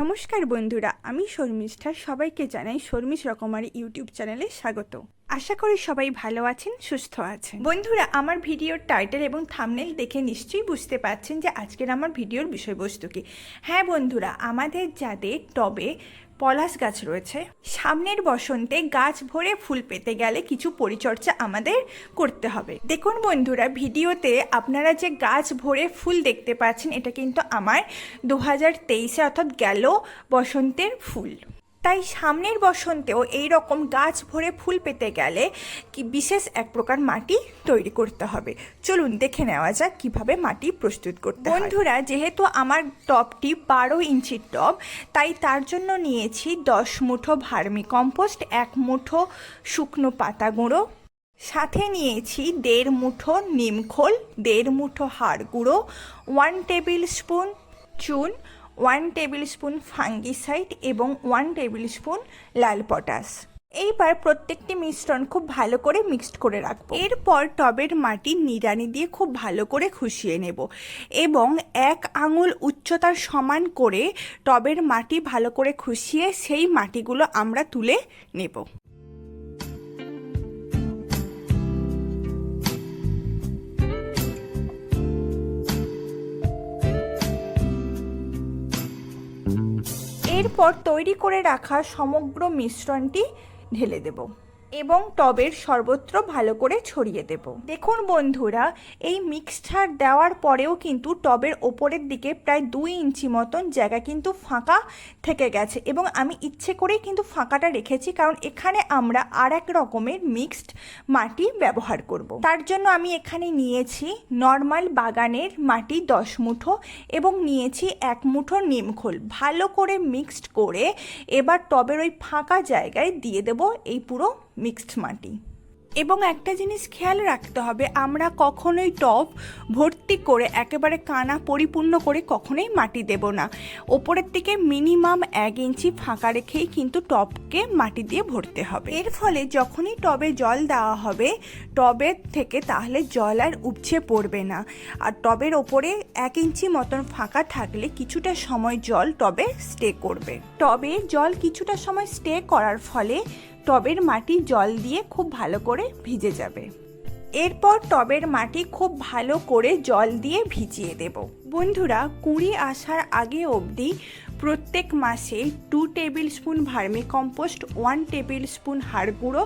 নমস্কার বন্ধুরা, আমি শর্মিষ্ঠা। সবাইকে জানাই শর্মিষ রকমারি ইউটিউব চ্যানেলে স্বাগত। আশা করি সবাই ভালো আছেন, সুস্থ আছেন। বন্ধুরা, আমার ভিডিওর টাইটেল এবং থামনেল দেখে নিশ্চয়ই বুঝতে পারছেন যে আজকের আমার ভিডিওর বিষয়বস্তু কি। হ্যাঁ বন্ধুরা, আমাদের যাদের টবে পলাশ গাছ রয়েছে। সামনের বসন্তে গাছ ভরে ফুল পেতে গেলে কিছু পরিচর্যা আমাদের করতে হবে। দেখুন বন্ধুরা, ভিডিওতে আপনারা যে গাছ ভরে ফুল দেখতে পাচ্ছেন, এটা কিন্তু আমার দু হাজার তেইশে অর্থাৎ গেল বসন্তের ফুল। তাই সামনের বসন্তেও এই রকম গাছ ভরে ফুল পেতে গেলে কি বিশেষ এক প্রকার মাটি তৈরি করতে হবে? চলুন দেখে নেওয়া যাক কীভাবে মাটি প্রস্তুত করতে বন্ধুরা, যেহেতু আমার টবটি বারো ইঞ্চির টব তাই তার জন্য নিয়েছি দশ মুঠো ভার্মি কম্পোস্ট, এক মুঠো শুকনো পাতা গুঁড়ো। সাথে নিয়েছি দেড় মুঠো নিমখোল দেড় মুঠো হাড় গুঁড়ো ওয়ান টেবিল স্পুন চুন ওয়ান টেবিল স্পুন ফাঙ্গিসাইড এবং ওয়ান টেবিল স্পুন লাল পটাশ এইবার প্রত্যেকটি মিশ্রণ খুব ভালো করে মিক্সড করে রাখব। এরপর টবের মাটি নিড়ানি দিয়ে খুব ভালো করে খুশিয়ে নেব এবং এক আঙুল উচ্চতার সমান করে টবের মাটি ভালো করে খুশিয়ে সেই মাটিগুলো আমরা তুলে নেব। এরপর তৈরি করে রাখা সমগ্র মিশ্রণটি ঢেলে দেব। এবং টবের সর্বত্র ভালো করে ছড়িয়ে দেব দেখুন বন্ধুরা, এই মিক্সচার দেওয়ার পরেও কিন্তু টবের ওপরের দিকে প্রায় দুই ইঞ্চি মতন জায়গা কিন্তু ফাঁকা থেকে গেছে এবং আমি ইচ্ছে করেই কিন্তু ফাঁকাটা রেখেছি কারণ এখানে আমরা আর এক রকমের মিক্সড মাটি ব্যবহার করব। তার জন্য আমি এখানে নিয়েছি নর্মাল বাগানের মাটি দশ মুঠো এবং নিয়েছি এক মুঠো নিমখোল ভালো করে মিক্সড করে এবার টবের ওই ফাঁকা জায়গায় দিয়ে দেব এই পুরো মিক্সড মাটি। এবং একটা জিনিস খেয়াল রাখতে হবে, আমরা কখনোই টব ভর্তি করে একেবারে কানা পরিপূর্ণ করে কখনোই মাটি দেব না। ওপরের দিকে মিনিমাম এক ইঞ্চি ফাঁকা রেখেই কিন্তু টবকে মাটি দিয়ে ভরতে হবে। এর ফলে যখনই টবে জল দেওয়া হবে, টবের থেকে তাহলে জল আর উপচে পড়বে না। আর টবের ওপরে এক ইঞ্চি মতন ফাঁকা থাকলে কিছুটা সময় জল টবে স্টে করবে। টবে জল কিছুটা সময় স্টে করার ফলে টবের মাটি জল দিয়ে খুব ভালো করে ভিজে যাবে। এরপর টবের মাটি খুব ভালো করে জল দিয়ে ভিজিয়ে দেব। বন্ধুরা, কুঁড়ি আসার আগে অবধি প্রত্যেক মাসে two tablespoon vermicompost one tablespoon হাড় গুঁড়ো,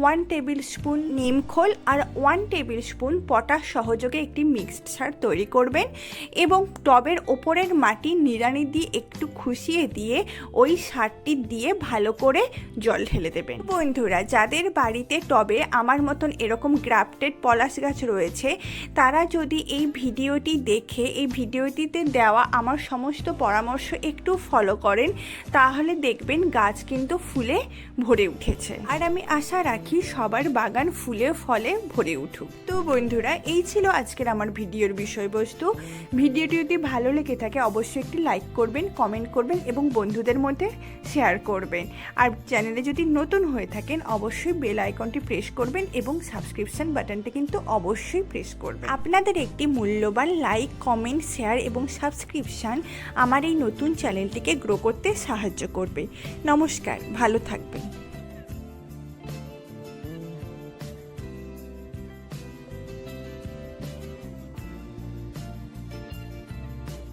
ওয়ান টেবিল স্পুন নিমখোল আর ওয়ান টেবিল স্পুন পটাশ সহযোগে একটি মিক্সড সার তৈরি করবেন এবং টবের ওপরের মাটি নিড়ানি দিয়ে একটু খুশিয়ে দিয়ে ওই সারটি দিয়ে ভালো করে জল ঢেলে দেবেন। বন্ধুরা, যাদের বাড়িতে টবে আমার মতন এরকম গ্রাফটেড পলাশ গাছ রয়েছে, তারা যদি এই ভিডিওটি দেখে, এই ভিডিওটিতে দেওয়া আমার সমস্ত পরামর্শ একটু ফলো করেন, তাহলে দেখবেন গাছ কিন্তু ফুলে ভরে উঠেছে। আর আমি আশা রাখি সবার বাগান ফুলে ফলে ভরে উঠুক। তো বন্ধুরা, এই ছিল আজকের আমার ভিডিওর বিষয়বস্তু। ভিডিওটি যদি ভালো লেগে থাকে, অবশ্যই একটি লাইক করবেন, কমেন্ট করবেন এবং বন্ধুদের মধ্যে শেয়ার করবেন। আর চ্যানেলে যদি নতুন হয়ে থাকেন, অবশ্যই বেল আইকনটি প্রেস করবেন এবং সাবস্ক্রিপশন বাটনটি কিন্তু অবশ্যই প্রেস করবেন। আপনাদের একটি মূল্যবান লাইক, কমেন্ট, শেয়ার এবং সাবস্ক্রিপশন আমার এই নতুন চ্যানেলটিকে গ্রো করতে সাহায্য করবে। নমস্কার ভালো থাকবেন।